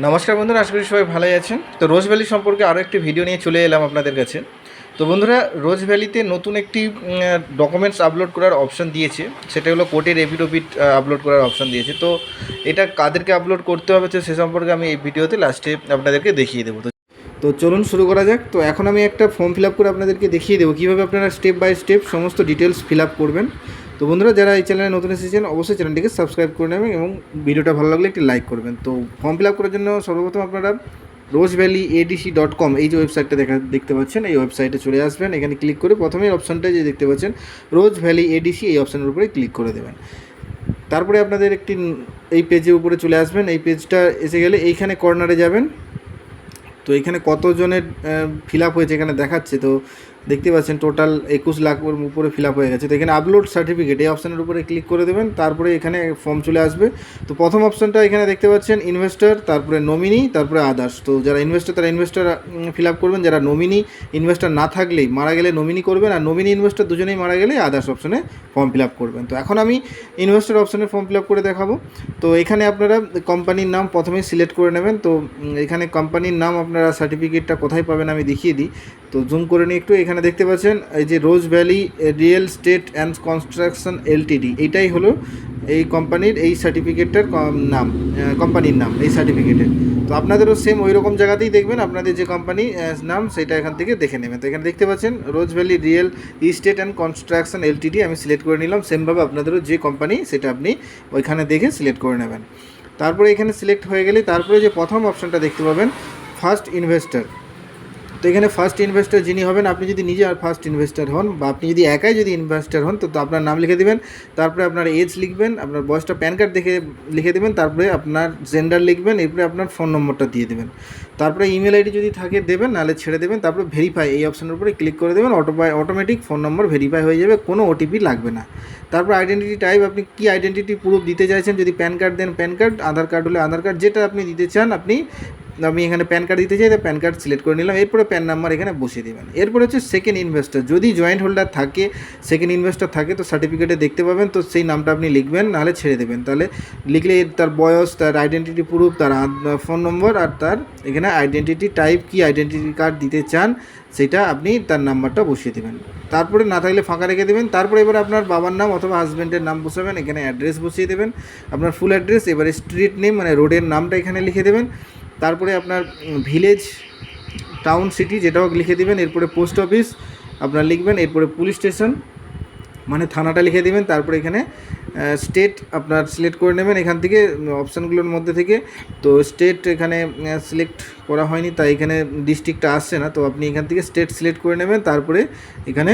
নমস্কার বন্ধুরা, আশা করি সবাই ভালোই আছেন। তো রোজ ভ্যালি সম্পর্কে আরও একটি ভিডিও নিয়ে চলে এলাম আপনাদের কাছে। তো বন্ধুরা, রোজ ভ্যালিতে নতুন একটি ডকুমেন্টস আপলোড করার অপশন দিয়েছে। সেটা হলো কোর্টের এফিডেভিট আপলোড করার অপশন দিয়েছে। তো এটা কাদেরকে আপলোড করতে হবে সে সম্পর্কে আমি এই ভিডিওতে লাস্টে আপনাদেরকে দেখিয়ে দেবো। তো চলুন শুরু করা যাক। তো এখন আমি একটা ফর্ম ফিল আপ করে আপনাদেরকে দেখিয়ে দেবো। কীভাবে আপনারা স্টেপ বাই স্টেপ সমস্ত ডিটেলস ফিল আপ করবেন। তো বন্ধুরা, যারা এই চ্যানেলে নতুন এসেছেন, অবশ্যই চ্যানেলটিকে সাবস্ক্রাইব করে নেবেন এবং ভিডিওটা ভালো লাগলে একটি লাইক করবেন। তো ফর্ম ফিল আপ করার জন্য সর্বপ্রথম আপনারা Rose Valley ADC dot com এই যে ওয়েবসাইটটা দেখা দেখতে পাচ্ছেন, এই ওয়েবসাইটে চলে আসবেন। এখানে ক্লিক করে প্রথমেই অপশানটা যে দেখতে পাচ্ছেন রোজ ভ্যালি এডিসি এই অপশানের উপরে ক্লিক করে দেবেন। তারপরে আপনাদের একটি এই পেজের উপরে চলে আসবেন। এই পেজটা এসে গেলে এইখানে কর্নারে যাবেন। তো এখানে কতজনের ফিল আপ হয়েছে এখানে দেখাচ্ছে। তো দেখতে পাচ্ছেন টোটাল একুশ লাখ উপরে ফিল আপ হয়ে গেছে। তো এখানে আপলোড সার্টিফিকেট এই অপশানের উপরে ক্লিক করে দেবেন, তারপরে এখানে ফর্ম চলে আসবে। তো প্রথম অপশানটা এখানে দেখতে পাচ্ছেন ইনভেস্টর তারপরে নমিনি তারপরে আদার্স তো যারা ইনভেস্টর তারা ইনভেস্টর ফিল আপ করবেন। যারা নমিনি ইনভেস্টার না থাকলেই মারা গেলে নমিনি করবেন, আর নমিনি ইনভেস্টর দুজনেই মারা গেলে আদার্স অপশানে ফর্ম ফিল আপ করবেন। তো এখন আমি ইনভেস্টার অপশানে ফর্ম ফিল আপ করে দেখাবো। তো এখানে আপনারা কোম্পানির নাম প্রথমেই সিলেক্ট করে নেবেন। তো এখানে কোম্পানির নাম আপনারা সার্টিফিকেটটা কোথায় পাবেন আমি দেখিয়ে দিই। তো জুম করে নিই একটু এখানে দেখতে পাচ্ছেন, এই যে Rose Valley real estate and construction LTD এইটাই হলো এই কোম্পানির, এই সার্টিফিকেটটার নাম কোম্পানির নাম, এই সার্টিফিকেটের। তো আপনাদেরও সেম ওই রকম জায়গাতেই দেখবেন, আপনাদের যে কোম্পানি নাম, সেটা এখান থেকে দেখে নেবেন। তো এখানে দেখতে পাচ্ছেন, Rose Valley, real estate and construction LTD, আমি সিলেক্ট করে নিলাম সেমভাবে আপনাদেরও যে কোম্পানি, সেটা আপনি ওইখানে দেখে সিলেক্ট করে নেবেন। তারপরে এখানে সিলেক্ট হয়ে গেলে, তারপরে যে প্রথম অপশনটা দেখতে পাবেন ফার্স্ট ইনভেস্টর তো এখানে ফার্স্ট ইনভেস্টর যিনি হবেন, আপনি যদি নিজে আর ফার্স্ট ইনভেস্টর হন বা আপনি যদি একাই যদি ইনভেস্টর হন, তো আপনার নাম লিখে দেবেন, তারপরে আপনার এজ লিখবেন, আপনার বয়সটা প্যান কার্ড দেখে লিখে দেবেন, তারপরে আপনার জেন্ডার লিখবেন, এরপরে আপনার ফোন নম্বরটা দিয়ে দেবেন। তারপরে ইমেল আইডি যদি থাকে দেবেন, নাহলে ছেড়ে দেবেন, তারপরে ভেরিফাই এই অপশানের উপরে ক্লিক করে দেবেন auto automatic phone number verify হয়ে যাবে, কোনো ওটিপি লাগবে না। তারপর আইডেন্টিটি টাইপ আপনি কি আইডেন্টিটি প্রুফ দিতে চাইছেন, যদি প্যান কার্ড দেন প্যান কার্ড, আধার কার্ড হলে আধার কার্ড, যেটা আপনি দিতে চান, আপনি আমি এখানে প্যান কার্ড দিতে চাই, তো প্যান কার্ড সিলেক্ট করে নিলাম, এরপরে প্যান নাম্বার এখানে বসিয়ে দেবেন। এরপরে হচ্ছে সেকেন্ড ইনভেস্টর যদি জয়েন্ট হোল্ডার থাকে সেকেন্ড ইনভেস্টর থাকে, তো সার্টিফিকেটে দেখতে পাবেন, তো সেই নামটা আপনি লিখবেন, নাহলে ছেড়ে দেবেন। তাহলে লিখলে তার বয়স, তার আইডেন্টিটি প্রুফ তার ফোন নম্বর আর তার এখানে আইডেন্টিটি টাইপ কি আইডেন্টিটি কার্ড দিতে চান, সেটা আপনি তার নাম্বারটা বসিয়ে দেবেন। তারপরে না থাকলে ফাঁকা রেখে দেবেন, তারপরে এবার আপনার বাবার নাম অথবা হাজব্যান্ডের নাম বসাবেন, এখানে অ্যাড্রেস বসিয়ে দেবেন, আপনার ফুল অ্যাড্রেস এবারে স্ট্রিট নেম মানে রোডের নামটা এখানে লিখে দেবেন। তারপরে আপনার ভিলেজ টাউন সিটি যেটাও লিখে দিবেন, এরপরে পোস্ট অফিস আপনার লিখবেন, এরপরে পুলিশ স্টেশন মানে থানাটা লিখে দিবেন, তারপরে এখানে স্টেট আপনার সিলেক্ট করে নেবেন, এখান থেকে অপশানগুলোর মধ্যে থেকে। তো স্টেট এখানে সিলেক্ট করা হয়নি, তাই এখানে ডিস্ট্রিক্টটা আসছে না, তো আপনি এখান থেকে স্টেট সিলেক্ট করে নেবেন, তারপরে এখানে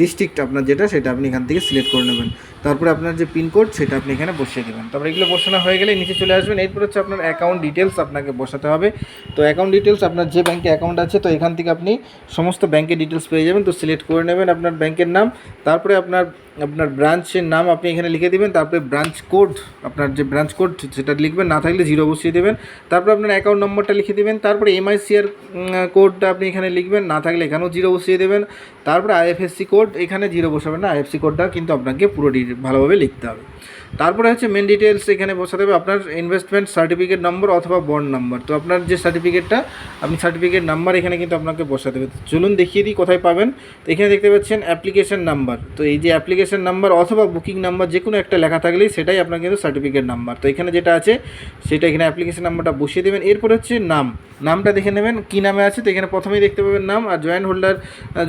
ডিস্ট্রিক্ট আপনার যেটা, সেটা আপনি এখান থেকে সিলেক্ট করে নেবেন। তারপরে আপনার যে পিনকোড সেটা আপনি এখানে বসিয়ে দেবেন। তারপরে এগুলো বসানো হয়ে গেলে নিচে চলে আসবেন। এরপর হচ্ছে আপনার অ্যাকাউন্ট ডিটেলস আপনাকে বসাতে হবে। তো অ্যাকাউন্ট ডিটেলস আপনার যে ব্যাঙ্কে অ্যাকাউন্ট আছে, তো এখান থেকে আপনি সমস্ত ব্যাংকের ডিটেলস পেয়ে যাবেন। তো সিলেক্ট করে নেবেন আপনার ব্যাঙ্কের নাম। তারপরে আপনার আপনার ব্রাঞ্চের নাম আপনি এখানে লিখে দেবেন। তারপরে ব্রাঞ্চ কোড আপনার যে ব্রাঞ্চ কোড সেটা লিখবেন। না থাকলে জিরো বসিয়ে দেবেন। তারপরে আপনার অ্যাকাউন্ট নম্বরটা লিখে দেবেন। তারপরে এমআইসিআর কোডটা আপনি এখানে লিখবেন। না থাকলে এখানেও জিরো বসিয়ে দেবেন। তারপরে আইএফএসসি কোড এখানে জিরো বসাবেন না আইএফসি কোডটা কিন্তু আপনাকে পুরো ভালোভাবে লিখতে হবে। তারপরে হচ্ছে মেন ডিটেলস এখানে বসাতে হবে, আপনার ইনভেস্টমেন্ট সার্টিফিকেট নম্বর অথবা বন্ড নাম্বার তো আপনার যে সার্টিফিকেটটা আপনি সার্টিফিকেট নাম্বার এখানে কিন্তু আপনাকে বসাতে হবে। চলুন দেখিয়ে দিই কোথায় পাবেন। তো এখানে দেখতে পাচ্ছেন অ্যাপ্লিকেশন নাম্বার তো এই যে অ্যাপ্লিকেশন নাম্বার অথবা বুকিং নাম্বার যে কোনো একটা লেখা থাকলেই সেটাই আপনার কিন্তু সার্টিফিকেট নাম্বার তো এখানে যেটা আছে, সেটা এখানে অ্যাপ্লিকেশন নাম্বারটা বসিয়ে দেবেন। এরপর হচ্ছে নাম। নামটা দেখে নেবেন, কী নামে আছে? তো এখানে প্রথমেই দেখতে পাবেন নাম আর জয়েন্ট হোল্ডার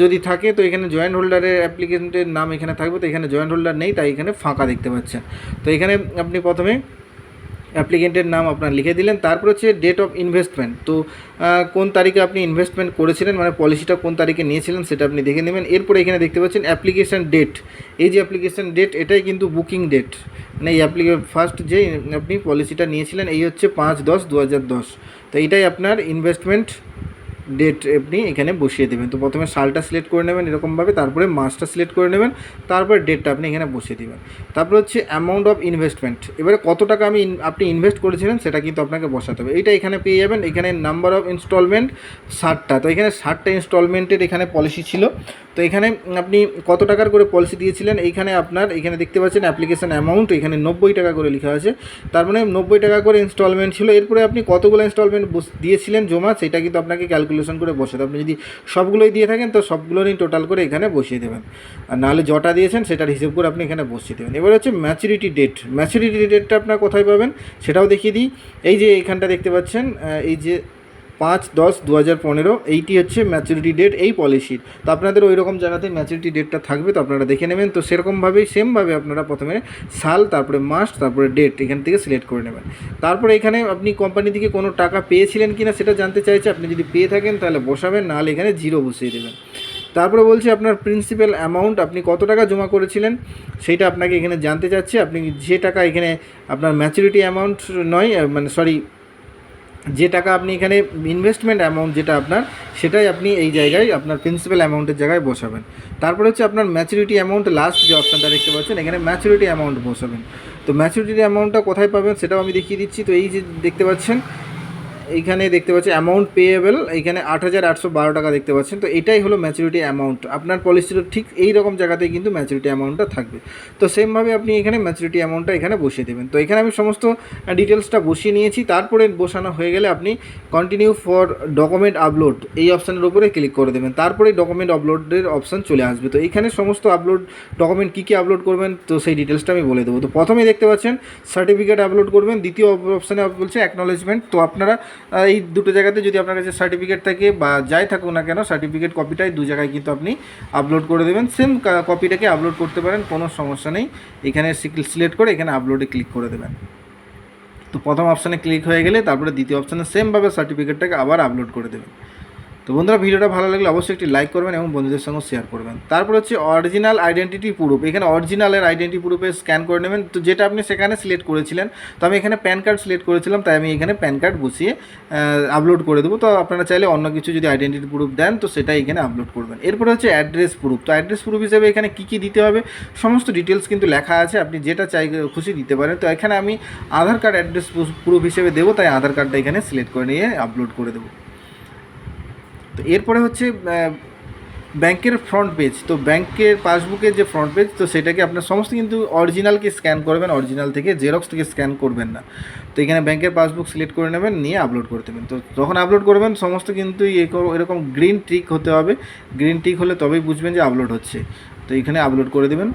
যদি থাকে, তো এখানে জয়েন্ট হোল্ডারের অ্যাপ্লিকেন্টের নাম এখানে থাকবে। তো এখানে জয়েন্ট হোল্ডার নেই, তাই এখানে ফাঁকা দেখতে পাচ্ছেন। তো এখানে আপনি প্রথমে অ্যাপ্লিকেন্টের নাম আপনার লিখে দিলেন, তারপর হচ্ছে ডেট অফ ইনভেস্টমেন্ট তো কোন তারিখে আপনি ইনভেস্টমেন্ট করেছিলেন মানে পলিসিটা কোন তারিখে নিয়েছিলেন সেটা আপনি দেখে নেবেন। এরপরে এখানে দেখতে পাচ্ছেন অ্যাপ্লিকেশন ডেট এই যে অ্যাপ্লিকেশন ডেট এটাই কিন্তু বুকিং ডেট মানে এই অ্যাপ্লিকে ফার্স্ট যে আপনি পলিসিটা নিয়েছিলেন, এই হচ্ছে পাঁচ দশ দু হাজার দশ। তো এটাই আপনার ইনভেস্টমেন্ট ডেট আপনি এখানে বসিয়ে দেবেন। তো প্রথমে সালটা সিলেক্ট করে নেবেন এরকমভাবে, তারপরে মাসটা সিলেক্ট করে নেবেন, তারপরে ডেটটা আপনি এখানে বসিয়ে দেবেন। তারপরে হচ্ছে অ্যামাউন্ট অফ ইনভেস্টমেন্ট এবারে কত টাকা আমি আপনি ইনভেস্ট করেছিলেন সেটা কিন্তু আপনাকে বসাতে হবে। এইটা এখানে পেয়ে যাবেন, এখানে নাম্বার অফ ইনস্টলমেন্ট ষাটটা। তো এখানে ষাটটা ইনস্টলমেন্টের এখানে পলিসি ছিল। তো এখানে আপনি কত টাকার করে পলিসি দিয়েছিলেন? এইখানে আপনার এখানে দেখতে পাচ্ছেন অ্যাপ্লিকেশন অ্যামাউন্ট এখানে নব্বই টাকা করে লেখা আছে। তার মানে নব্বই টাকা করে ইনস্টলমেন্ট ছিল। এরপরে আপনি কতগুলো ইনস্টলমেন্ট দিয়েছিলেন জমা? সেটা কিন্তু আপনাকে ক্যালকুলেশন করে হবে। আপনি যদি সবগুলোই দিয়ে থাকেন, তো সবগুলোরই টোটাল করে এখানে বসিয়ে দেবেন। আর নাহলে জটা দিয়েছেন, সেটার হিসেব করে আপনি এখানে বসিয়ে দেবেন। এবার হচ্ছে ম্যাচুরিটি ডেট ম্যাচুরিটি ডেটটা আপনার কোথায় পাবেন? সেটাও দেখিয়ে দিই। এই যে এইখানটা দেখতে পাচ্ছেন এই যে পাঁচ দশ দু হাজার পনেরো, এইটি হচ্ছে ম্যাচুরিটি ডেট এই পলিসির তো আপনাদের ওই রকম জায়গাতে ম্যাচুরিটি ডেটটা থাকবে, তো আপনারা দেখে নেবেন। তো সেরকমভাবেই সেমভাবে আপনারা প্রথমে সাল, তারপরে মাস, তারপরে ডেট এখান থেকে সিলেক্ট করে নেবেন। তারপরে এখানে আপনি কোম্পানি থেকে কোনো টাকা পেয়েছিলেন কি না সেটা জানতে চাইছে, আপনি যদি পেয়ে থাকেন তাহলে বসাবেন, নাহলে এখানে জিরো বসিয়ে দেবেন। তারপরে বলছি আপনার প্রিন্সিপাল অ্যামাউন্ট আপনি কত টাকা জমা করেছিলেন সেইটা আপনাকে এখানে জানতে চাচ্ছি। আপনি যে টাকা এখানে আপনার ম্যাচুরিটি অ্যামাউন্ট নয় মানে সরি যে টাকা আপনি এখানে ইনভেস্টমেন্ট অ্যামাউন্ট যেটা আপনার, সেটাই আপনি এই জায়গায় আপনার প্রিন্সিপাল অ্যামাউন্টের জায়গায় বসাবেন। তারপরে হচ্ছে আপনার ম্যাচুরিটি অ্যামাউন্ট লাস্ট যে অপশানটা দেখতে পাচ্ছেন, এখানে ম্যাচুরিটি অ্যামাউন্ট বসাবেন। তো ম্যাচুরিটি অ্যামাউন্টটা কোথায় পাবেন সেটাও আমি দেখিয়ে দিচ্ছি। তো এই যে দেখতে পাচ্ছেন এইখানে দেখতে পাচ্ছেন অ্যামাউন্ট পেয়েবল এইখানে আট হাজার আটশো বারো টাকা দেখতে পাচ্ছেন। তো এটাই হলো ম্যাচুরিটি অ্যামাউন্ট আপনার পলিসির ঠিক এই রকম জায়গাতেই কিন্তু ম্যাচুরিটি অ্যামাউন্টটা থাকবে। তো সেমভাবে আপনি এখানে ম্যাচুরিটি অ্যামাউন্টটা এখানে বসিয়ে দেবেন। তো এখানে আমি সমস্ত ডিটেলসটা বসিয়ে নিয়েছি। তারপরে বসানো হয়ে গেলে আপনি কন্টিনিউ ফর ডকুমেন্ট আপলোড এই অপশানের উপরে ক্লিক করে দেবেন। তারপরে ডকুমেন্ট আপলোডের অপশান চলে আসবে। তো এখানে সমস্ত আপলোড ডকুমেন্ট কী কী আপলোড করবেন, তো সেই ডিটেলসটা আমি বলে দেবো। তো প্রথমেই দেখতে পাচ্ছেন সার্টিফিকেট আপলোড করবেন। দ্বিতীয় অপশানে বলছে অ্যাকনলেজমেন্ট তো আপনারা এই দুটো জায়গাতে যদি আপনার কাছে সার্টিফিকেট থাকে বা যাই থাকুক না কেন সার্টিফিকেট কপিটাই দু জায়গায় কিন্তু আপনি আপলোড করে দেবেন। সেম কপিটাকে আপলোড করতে পারেন, কোনো সমস্যা নেই। এখানে সিলেক্ট করে এখানে আপলোডে ক্লিক করে দেবেন। তো প্রথম অপশানে ক্লিক হয়ে গেলে, তারপরে দ্বিতীয় অপশানে সেমভাবে সার্টিফিকেটটাকে আবার আপলোড করে দেবেন। তো বন্ধুরা ভিডিওটা ভালো লাগলে অবশ্যই একটি লাইক করবেন এবং বন্ধুদের সঙ্গে শেয়ার করবেন। তারপর হচ্ছে অরিজিনাল আইডেন্টিটি প্রুফ এখানে অরিজিনালের আইডেন্টি প্রুফে স্ক্যান করে নেবেন। তো যেটা আপনি সেখানে সিলেক্ট করেছিলেন, তো আমি এখানে প্যান কার্ড সিলেক্ট করেছিলাম, তাই আমি এখানে প্যান কার্ড বসিয়ে আপলোড করে দেবো। তো আপনারা চাইলে অন্য কিছু যদি আইডেন্টিটি প্রুফ দেন, তো সেটা এখানে আপলোড করবেন। এরপরে হচ্ছে অ্যাড্রেস প্রুফ তো অ্যাড্রেস প্রুফ হিসেবে এখানে কী কী দিতে হবে, সমস্ত ডিটেলস কিন্তু লেখা আছে। আপনি যেটা চাই, খুশি দিতে পারেন। তো এখানে আমি আধার কার্ড অ্যাড্রেস প্রুফ হিসেবে দেবো, তাই আধার কার্ডটা এখানে সিলেক্ট করে নিয়ে আপলোড করে দেবো। তো এরপরে হচ্ছে ব্যাংকের ফ্রন্ট পেজ তো ব্যাংকের পাসবুকের যে ফ্রন্ট পেজ তো সেটাকে আপনার সমস্ত কিন্তু অরিজিনালকে স্ক্যান করবেন অরিজিনাল থেকে জেরক্স থেকে স্ক্যান করবেন না। তো এখানে ব্যাংকের পাসবুক সিলেক্ট করে নেবেন, নিয়ে আপলোড করে দেবেন। তো যখন আপলোড করবেন, সমস্ত কিন্তু এরকম- গ্রিন টিক হতে হবে। গ্রিন টিক হলে তবেই বুঝবেন যে আপলোড হচ্ছে। তো এখানে আপলোড করে দেবেন।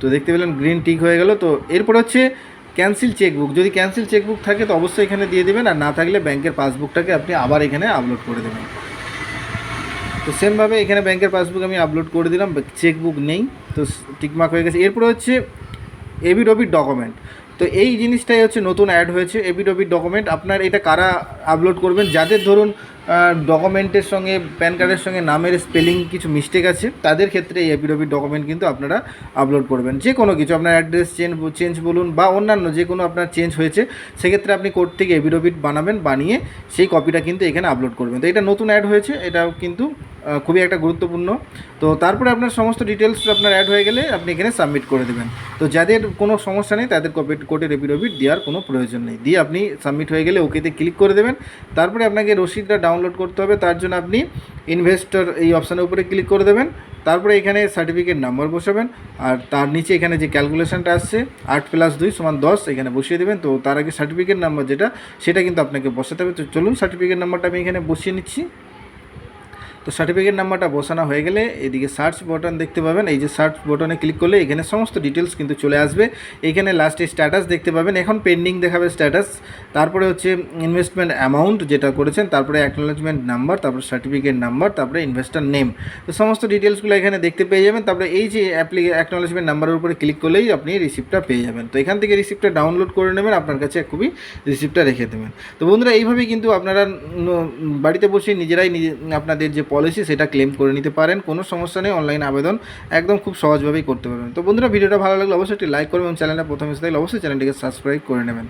তো দেখতে পেলেন গ্রিন টিক হয়ে গেল। তো এরপর হচ্ছে ক্যান্সেল চেকবুক। যদি ক্যান্সেল চেকবুক থাকে, তো অবশ্যই এখানে দিয়ে দেবেন। আর না থাকলে ব্যাংকের পাসবুকটাকে আপনি আবার এখানে আপলোড করে দেবেন। তো সেমভাবে এখানে ব্যাংকের পাসবুক আমি আপলোড করে দিলাম চেকবুক নেই, তো টিকমার্ক হয়ে গেছে। এরপরে হচ্ছে এবিডবিট ডকুমেন্ট তো এই জিনিসটাই হচ্ছে নতুন অ্যাড হয়েছে এবিডবিট ডকুমেন্ট আপনার এটা কারা আপলোড করবেন? যাদের ধরুন ডকুমেন্টের সঙ্গে প্যান কার্ডের সঙ্গে নামের স্পেলিং কিছু মিস্টেক আছে, তাদের ক্ষেত্রে এই এপিডবিট ডকুমেন্ট কিন্তু আপনারা আপলোড করবেন। যে কোনো কিছু, আপনার অ্যাড্রেস চেঞ্জ চেঞ্জ বলুন বা অন্যান্য যে কোনো আপনার চেঞ্জ হয়েছে, সেক্ষেত্রে আপনি কোর্ট থেকে এপিডবিট বানাবেন, বানিয়ে সেই কপিটা কিন্তু এখানে আপলোড করবেন। তো এটা নতুন অ্যাড হয়েছে, এটাও কিন্তু খুবই একটা গুরুত্বপূর্ণ। তো তারপরে আপনার সমস্ত ডিটেলস আপনার অ্যাড হয়ে গেলে আপনি এখানে সাবমিট করে দেবেন। তো যাদের কোনো সমস্যা নেই, তাদের কপি কোর্টের এপিডবিট দেওয়ার কোনো প্রয়োজন নেই। দিয়ে আপনি সাবমিট হয়ে গেলে ওকেতে ক্লিক করে দেবেন। তারপরে আপনাকে রসিদটা ডাউনলোড করতে হবে। তার জন্য আপনি ইনভেস্টর এই অপশানের উপরে ক্লিক করে দেবেন। তারপরে এখানে সার্টিফিকেট নাম্বার বসাবেন। আর তার নিচে এখানে যে ক্যালকুলেশনটা আসছে, আট প্লাস দুই সমান দশ, এখানে বসিয়ে দেবেন। তো তার আগে সার্টিফিকেট নাম্বার যেটা, সেটা কিন্তু আপনাকে বসাতে হবে। তো চলুন সার্টিফিকেট নাম্বারটা আমি এখানে বসিয়ে নিচ্ছি। তো সার্টিফিকেট নাম্বারটা বসানো হয়ে গেলে এদিকে সার্চ বটন দেখতে পাবেন। এই যে সার্চ বটনে ক্লিক করলে এখানে সমস্ত ডিটেলস কিন্তু চলে আসবে। এখানে লাস্টে স্ট্যাটাস দেখতে পাবেন। এখন পেন্ডিং দেখাবে স্ট্যাটাস তারপরে হচ্ছে ইনভেস্টমেন্ট অ্যামাউন্ট যেটা করেছেন, তারপরে অ্যাকনোলেজমেন্ট নাম্বার তারপরে সার্টিফিকেট নাম্বার তারপরে ইনভেস্টার নেম তো সমস্ত ডিটেলসগুলো এখানে দেখতে পেয়ে যাবেন। তারপরে এই যে অ্যাপ্লি অ্যাকনোলেজমেন্ট নাম্বারের উপরে ক্লিক করলেই আপনি রিসিপ্টটা পেয়ে যাবেন। তো এখান থেকে রিসিপ্টটা ডাউনলোড করে নেবেন। আপনার কাছে খুবই রিসিপ্টটা রেখে দেবেন। তো বন্ধুরা, এইভাবেই কিন্তু আপনারা বাড়িতে বসে নিজেরাই নিজে আপনাদের যে পলিসি সেটা ক্লেম করে নিতে পারেন, কোনো সমস্যা নেই অনলাইন আবেদন একদম খুব সহজভাবেই করতে পারবেন। তো বন্ধুরা, ভিডিওটা ভালো লাগলে অবশ্যই একটি লাইক করবেন এবং চ্যানেলটা প্রথমে থাকলে অবশ্যই চ্যানেলটিকে সাবস্ক্রাইব করে নেবেন।